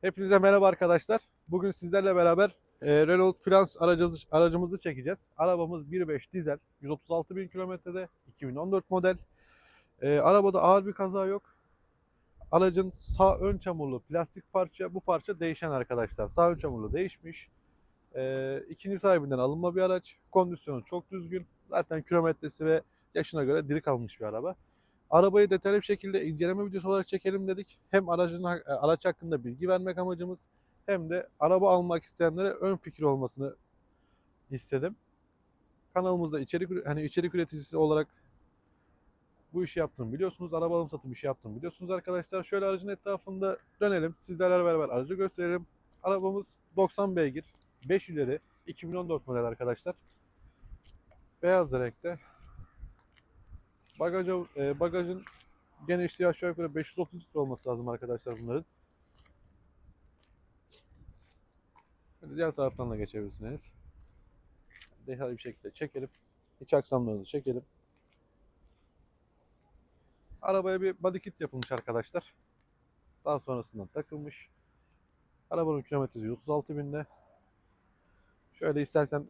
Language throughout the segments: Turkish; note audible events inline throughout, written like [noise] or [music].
Hepinize merhaba arkadaşlar. Bugün sizlerle beraber e, Renault Frans aracımızı, aracımızı çekeceğiz. Arabamız 1.5 dizel, 136 bin kilometrede, 2014 model. E, arabada ağır bir kaza yok. Aracın sağ ön çamurlu plastik parça, bu parça değişen arkadaşlar. Sağ ön çamurlu değişmiş. E, ikinci sahibinden alınma bir araç. Kondisyonu çok düzgün. Zaten kilometresi ve yaşına göre diri kalmış bir araba. Arabayı detaylı bir şekilde inceleme videosu olarak çekelim dedik. Hem aracın e, araç hakkında bilgi vermek amacımız hem de araba almak isteyenlere ön fikir olmasını istedim. Kanalımızda içerik hani içerik üreticisi olarak bu işi yaptığımı biliyorsunuz. Araba alım satım işi yaptığımı biliyorsunuz arkadaşlar. Şöyle aracın etrafında dönelim. Sizlerle beraber aracı gösterelim. Arabamız 90 beygir, 5 ileri, 2014 model arkadaşlar. Beyaz renkte. Bagajı, e, bagajın genişliği aşağı yukarı 530 litre olması lazım arkadaşlar bunların. Hadi diğer taraftan da geçebilirsiniz. Detaylı bir şekilde çekelim. İç aksamlarını çekelim. Arabaya bir body kit yapılmış arkadaşlar. Daha sonrasında takılmış. Arabanın kilometresi 36 binde. Şöyle istersen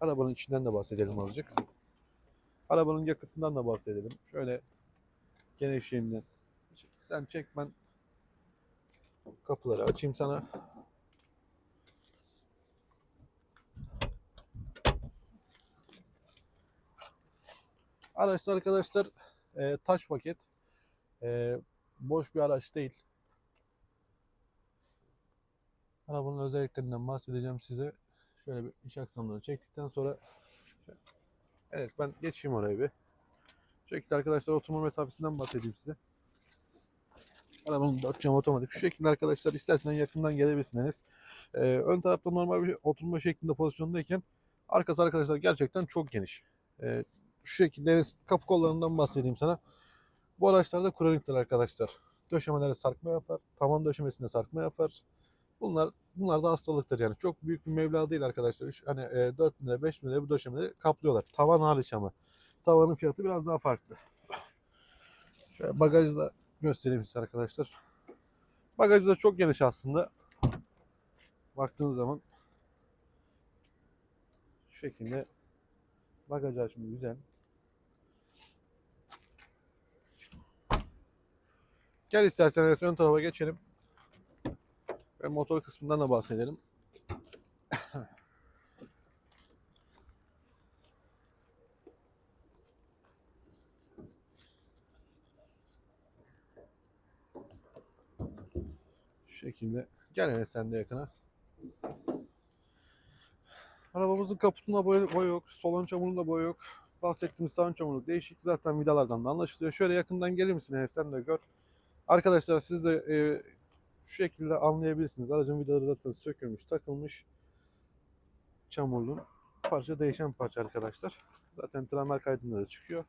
arabanın içinden de bahsedelim azıcık. Arabanın yakıtından da bahsedelim. Şöyle genişliğinden. Sen çek ben kapıları açayım sana. Araçlar arkadaşlar e, taş paket. E, boş bir araç değil. Arabanın özelliklerinden bahsedeceğim size. Şöyle bir iç aksamlarını çektikten sonra Evet ben geçeyim oraya bir. Şu şekilde arkadaşlar oturma mesafesinden bahsedeyim size. Arabanın dört cam otomatik. Şu şekilde arkadaşlar isterseniz yakından gelebilirsiniz. Ee, ön tarafta normal bir oturma şeklinde pozisyondayken arkası arkadaşlar gerçekten çok geniş. Ee, şu şekilde kapı kollarından bahsedeyim sana. Bu araçlarda kroniktir arkadaşlar. Döşemelere sarkma yapar. Tavan döşemesinde sarkma yapar. Bunlar bunlar da hastalıktır yani. Çok büyük bir meblağ değil arkadaşlar. Üç, hani e, 4 bin lira 5 bin lira bu döşemeleri kaplıyorlar. Tavan hariç ama. Tavanın fiyatı biraz daha farklı. Şöyle bagajı da göstereyim size arkadaşlar. Bagajı da çok geniş aslında. Baktığınız zaman şu şekilde bagaj açımı güzel. Gel isterseniz ön tarafa geçelim. Ve motor kısmından da bahsedelim. Şu şekilde. Gel hele sen de yakına. Arabamızın kaputunda boya, boya yok. Sol çamurunda boya yok. Bahsettiğimiz sağ ön çamuru değişik. Zaten vidalardan da anlaşılıyor. Şöyle yakından gelir misin? Sen de gör. Arkadaşlar siz de e, şu şekilde anlayabilirsiniz. Aracın vidaları zaten sökülmüş, takılmış. Çamurlu. Parça değişen parça arkadaşlar. Zaten tramer kaydında da çıkıyor.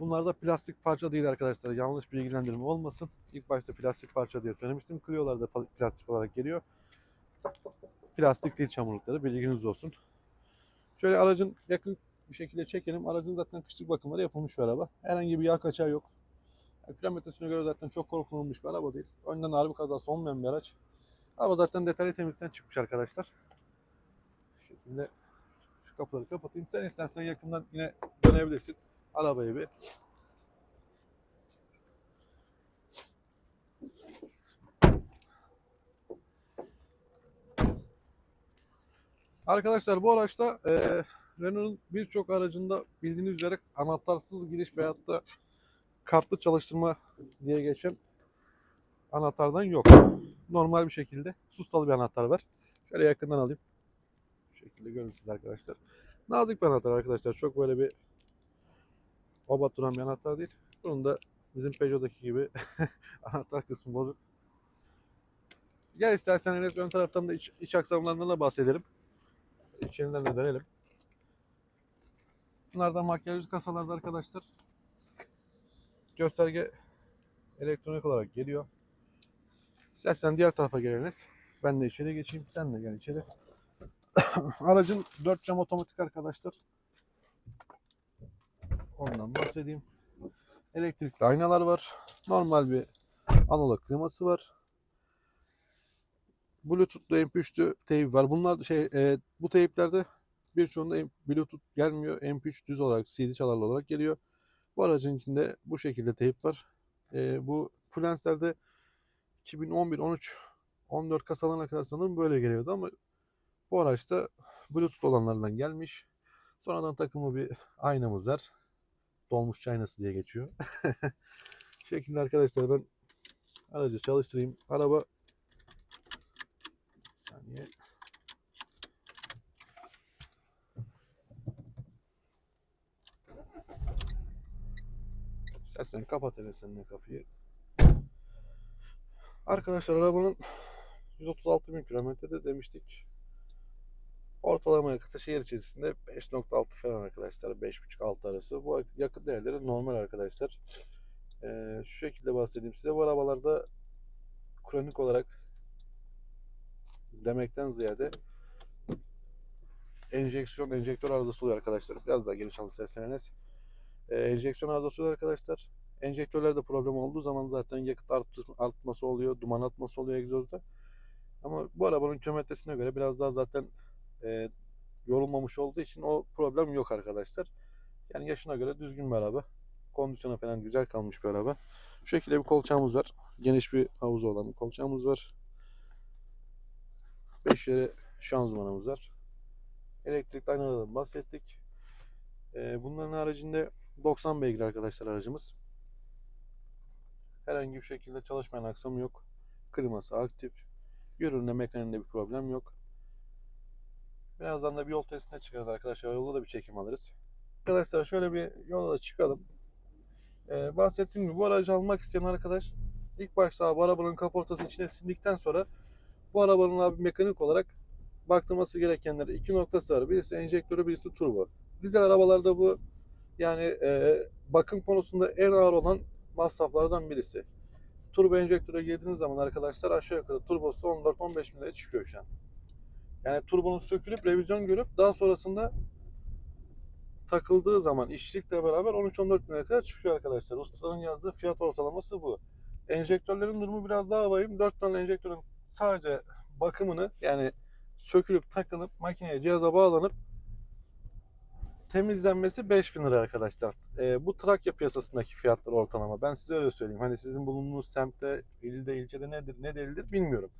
Bunlar da plastik parça değil arkadaşlar. Yanlış bilgilendirme olmasın. İlk başta plastik parça diye söylemiştim. Kırıyorlar da plastik olarak geliyor. Plastik değil çamurlukları. Bilginiz olsun. Şöyle aracın yakın bir şekilde çekelim. Aracın zaten kışlık bakımları yapılmış bir araba. Herhangi bir yağ kaçağı yok. Yani kilometresine göre zaten çok korkulmuş bir araba değil. Önden bir kazası olmayan bir araç. Araba zaten detaylı temizlikten çıkmış arkadaşlar. Şekilde şu kapıları kapatayım. Sen istersen yakından yine dönebilirsin. Arabayı bir. Arkadaşlar bu araçta e, Renault'un birçok aracında bildiğiniz üzere anahtarsız giriş veyahut da kartlı çalıştırma diye geçen anahtardan yok. Normal bir şekilde sustalı bir anahtar var. Şöyle yakından alayım. Şu şekilde görün siz arkadaşlar. Nazik bir anahtar arkadaşlar. Çok böyle bir obat duran bir anahtar değil. Bunun da bizim Peugeot'daki gibi [laughs] anahtar kısmı bozuk. Gel istersen Enes ön taraftan da iç, iç aksamlarından da bahsedelim. İçerinden de dönelim. Bunlardan makyajlı kasalarda arkadaşlar gösterge elektronik olarak geliyor. İstersen diğer tarafa geliniz. Ben de içeri geçeyim. Sen de gel içeri. [coughs] Aracın 4 cam otomatik arkadaşlar. Ondan bahsedeyim. Elektrikli aynalar var. Normal bir Analog kliması var. Bluetooth'lu MP3'lü teyp var. Bunlar şey e, bu teyplerde birçoğunda Bluetooth gelmiyor. MP3 düz olarak CD çalarlı olarak geliyor. Bu aracın içinde bu şekilde teyp var. E, bu Fluence'lerde 2011, 13, 14 kasalarına kadar sanırım böyle geliyordu ama bu araçta Bluetooth olanlardan gelmiş. Sonradan takımı bir aynamız var. Dolmuş aynası diye geçiyor. [laughs] Şekilde arkadaşlar ben aracı çalıştırayım. Araba bir saniye. İstersen kapat hele sen de kapıyı. Arkadaşlar arabanın 136 bin kilometrede demiştik. Ortalama yakıtı şehir içerisinde 5.6 falan arkadaşlar. 5.5-6 arası. Bu yakıt değerleri normal arkadaşlar. Ee, şu şekilde bahsedeyim size. Bu arabalarda kronik olarak demekten ziyade enjeksiyon, enjektör arızası oluyor arkadaşlar. Biraz daha geniş alırsanız. Ee, enjeksiyon arızası arkadaşlar. Enjektörlerde problem olduğu zaman zaten yakıt artması oluyor, duman atması oluyor egzozda. Ama bu arabanın kilometresine göre biraz daha zaten e, yorulmamış olduğu için o problem yok arkadaşlar. Yani yaşına göre düzgün bir araba. Kondisyona falan güzel kalmış bir araba. Şu şekilde bir kolçağımız var. Geniş bir havuzu olan bir kolçağımız var. 5 yere şanzımanımız var. Elektrikli aynalardan bahsettik. E, bunların haricinde 90 beygir arkadaşlar aracımız. Herhangi bir şekilde çalışmayan aksamı yok. Kliması aktif. Yürüründe mekaniğinde bir problem yok. Birazdan da bir yol testine çıkarız arkadaşlar. Yolda da bir çekim alırız. Arkadaşlar şöyle bir yola da çıkalım. Ee, bahsettiğim gibi bu aracı almak isteyen arkadaş ilk başta bu arabanın kaportası içine sindikten sonra bu arabanın abi mekanik olarak baktırması gerekenler iki noktası var. Birisi enjektörü, birisi turbo. Dizel arabalarda bu yani e, bakım konusunda en ağır olan masraflardan birisi. Turbo enjektöre girdiğiniz zaman arkadaşlar aşağı yukarı turbosu 14-15 bin liraya çıkıyor şu an. Yani turbonun sökülüp revizyon görüp daha sonrasında takıldığı zaman işçilikle beraber 13-14 bin kadar çıkıyor arkadaşlar. Ustaların yazdığı fiyat ortalaması bu. Enjektörlerin durumu biraz daha vahim. 4 tane enjektörün sadece bakımını yani sökülüp takılıp makineye cihaza bağlanıp temizlenmesi 5000 lira arkadaşlar. Ee, bu Trakya piyasasındaki fiyatlar ortalama. Ben size öyle söyleyeyim. Hani sizin bulunduğunuz semtte, ilde, ilçede nedir, ne değildir bilmiyorum.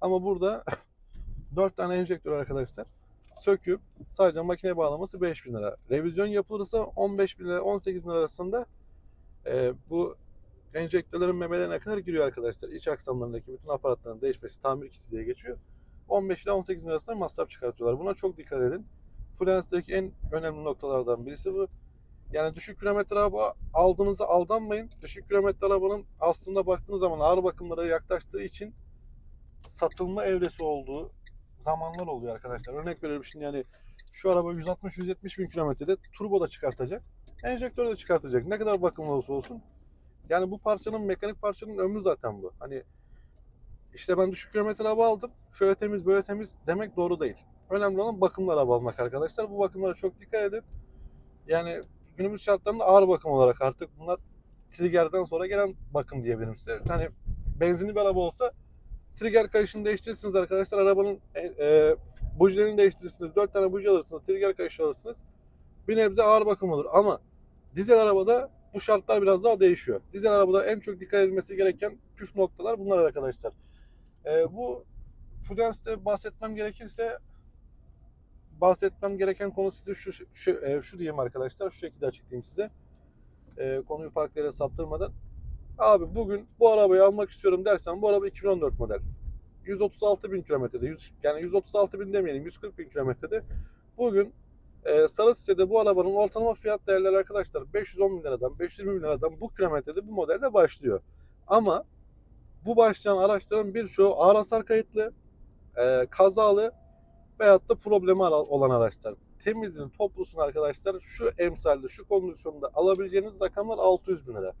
Ama burada [laughs] 4 tane enjektör arkadaşlar. Söküp sadece makineye bağlaması 5000 lira. Revizyon yapılırsa 15 bin lira, 18 bin lira arasında e, bu enjektörlerin memelerine kadar giriyor arkadaşlar. İç aksamlarındaki bütün aparatların değişmesi tamir kiti geçiyor. 15 ile 18 bin arasında masraf çıkartıyorlar. Buna çok dikkat edin. Fluence'deki en önemli noktalardan birisi bu. Yani düşük kilometre araba aldığınızda aldanmayın. Düşük kilometre arabanın aslında baktığınız zaman ağır bakımlara yaklaştığı için satılma evresi olduğu zamanlar oluyor arkadaşlar. Örnek veriyorum şimdi yani şu araba 160-170 bin kilometrede turbo da çıkartacak. Enjektör de çıkartacak. Ne kadar bakımlı olursa olsun. Yani bu parçanın mekanik parçanın ömrü zaten bu. Hani işte ben düşük kilometre araba aldım. Şöyle temiz böyle temiz demek doğru değil. Önemli olan bakımlı araba almak arkadaşlar. Bu bakımlara çok dikkat edin. Yani günümüz şartlarında ağır bakım olarak artık bunlar triggerden sonra gelen bakım diyebilirim size. Hani benzinli bir araba olsa trigger kayışını değiştirirsiniz arkadaşlar. Arabanın e, e, bujilerini değiştirirsiniz. 4 tane buji alırsınız. Trigger kayışı alırsınız. Bir nebze ağır bakım olur. Ama dizel arabada bu şartlar biraz daha değişiyor. Dizel arabada en çok dikkat edilmesi gereken püf noktalar bunlar arkadaşlar. E, bu Fluence'de bahsetmem gerekirse bahsetmem gereken konu size şu şu, e, şu diyeyim arkadaşlar. Şu şekilde açıklayayım size. E, konuyu farklı yere saptırmadan. Abi bugün bu arabayı almak istiyorum dersen bu araba 2014 model. 136 bin kilometrede. 100, yani 136 bin demeyelim 140 bin kilometrede. Bugün e, sarı sitede bu arabanın ortalama fiyat değerleri arkadaşlar 510 bin liradan 520 bin liradan bu kilometrede bu modelde başlıyor. Ama bu başlayan araçların birçoğu ağır hasar kayıtlı, e, kazalı veyahut da problemi olan araçlar. Temizliğin toplusunu arkadaşlar şu emsalde, şu kondisyonda alabileceğiniz rakamlar 600 bin lira.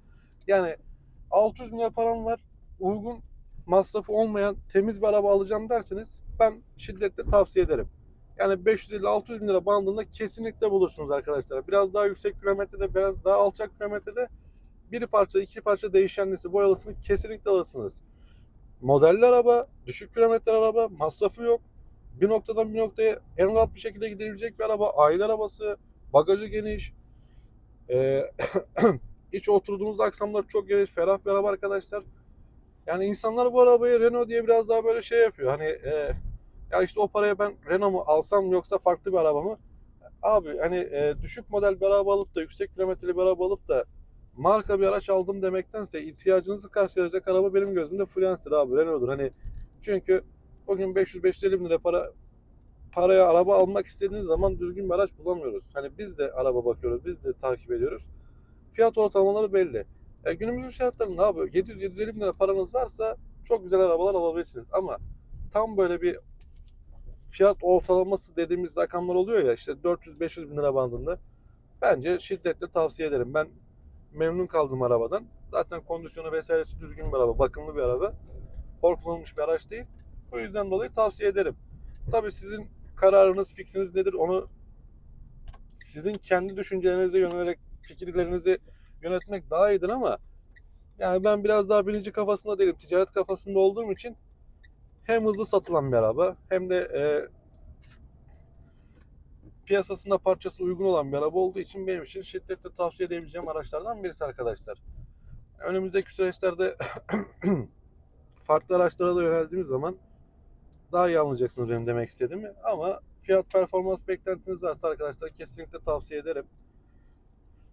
Yani 600 bin lira param var, uygun masrafı olmayan temiz bir araba alacağım derseniz ben şiddetle tavsiye ederim. Yani 550-600 bin lira bandında kesinlikle bulursunuz arkadaşlar. Biraz daha yüksek kilometrede, biraz daha alçak kilometrede bir parça, iki parça değişenlisi, boyalısını kesinlikle alırsınız. Modelli araba, düşük kilometre araba, masrafı yok. Bir noktadan bir noktaya en rahat bir şekilde gidilebilecek bir araba. Aile arabası, bagajı geniş. Ee, [clears throat] iç oturduğunuz aksamlar çok geniş, ferah bir araba arkadaşlar. Yani insanlar bu arabayı Renault diye biraz daha böyle şey yapıyor. Hani e, ya işte o paraya ben Renault mu alsam yoksa farklı bir araba mı? Abi hani e, düşük model bir araba alıp da yüksek kilometreli bir araba alıp da marka bir araç aldım demektense ihtiyacınızı karşılayacak araba benim gözümde Fluence'dir abi Renault'dur. Hani çünkü bugün 500-550 bin lira para paraya araba almak istediğiniz zaman düzgün bir araç bulamıyoruz. Hani biz de araba bakıyoruz, biz de takip ediyoruz. Fiyat ortalamaları belli. E, günümüzün şartlarında abi 700-750 bin lira paranız varsa çok güzel arabalar alabilirsiniz. Ama tam böyle bir fiyat ortalaması dediğimiz rakamlar oluyor ya işte 400-500 bin lira bandında. Bence şiddetle tavsiye ederim. Ben memnun kaldım arabadan. Zaten kondisyonu vesairesi düzgün bir araba, bakımlı bir araba. Korkulmuş bir araç değil. Bu yüzden dolayı tavsiye ederim. Tabii sizin kararınız, fikriniz nedir onu sizin kendi düşüncelerinize yönelerek fikirlerinizi yönetmek daha iyidir ama yani ben biraz daha bilinci kafasında değilim. Ticaret kafasında olduğum için hem hızlı satılan bir araba hem de e, piyasasında parçası uygun olan bir araba olduğu için benim için şiddetle tavsiye edebileceğim araçlardan birisi arkadaşlar. Önümüzdeki süreçlerde [clears throat] farklı araçlara da yöneldiğimiz zaman daha iyi anlayacaksınız benim demek istediğimi. Ama fiyat performans beklentiniz varsa arkadaşlar kesinlikle tavsiye ederim.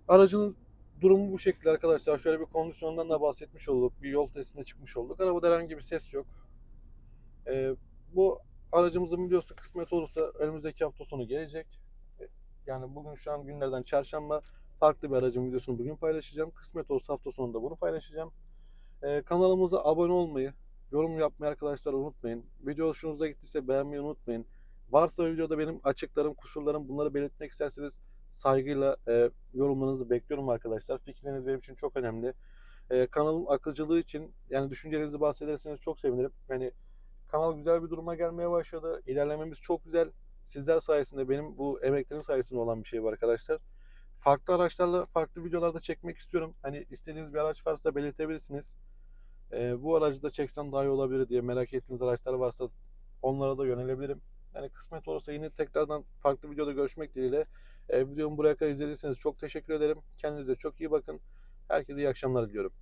Aracınız durumu bu şekilde arkadaşlar. Şöyle bir kondisyondan da bahsetmiş olduk. Bir yol testine çıkmış olduk. Arabada herhangi bir ses yok. Ee, bu aracımızın videosu kısmet olursa önümüzdeki hafta sonu gelecek. Yani bugün şu an günlerden çarşamba farklı bir aracın videosunu bugün paylaşacağım. Kısmet olursa hafta sonunda bunu paylaşacağım. Ee, kanalımıza abone olmayı, yorum yapmayı arkadaşlar unutmayın. Video hoşunuza gittiyse beğenmeyi unutmayın. Varsa videoda benim açıklarım, kusurlarım bunları belirtmek isterseniz saygıyla e, yorumlarınızı bekliyorum arkadaşlar. Fikirleriniz benim için çok önemli. E, kanalın akıcılığı için yani düşüncelerinizi bahsederseniz çok sevinirim. Yani kanal güzel bir duruma gelmeye başladı. İlerlememiz çok güzel. Sizler sayesinde benim bu emeklerin sayesinde olan bir şey var arkadaşlar. Farklı araçlarla farklı videolarda çekmek istiyorum. Hani istediğiniz bir araç varsa belirtebilirsiniz. E, bu aracı da çeksem daha iyi olabilir diye merak ettiğiniz araçlar varsa onlara da yönelebilirim. Yani kısmet olursa yine tekrardan farklı videoda görüşmek dileğiyle. E, videomu buraya kadar izlediyseniz çok teşekkür ederim. Kendinize çok iyi bakın. Herkese iyi akşamlar diliyorum.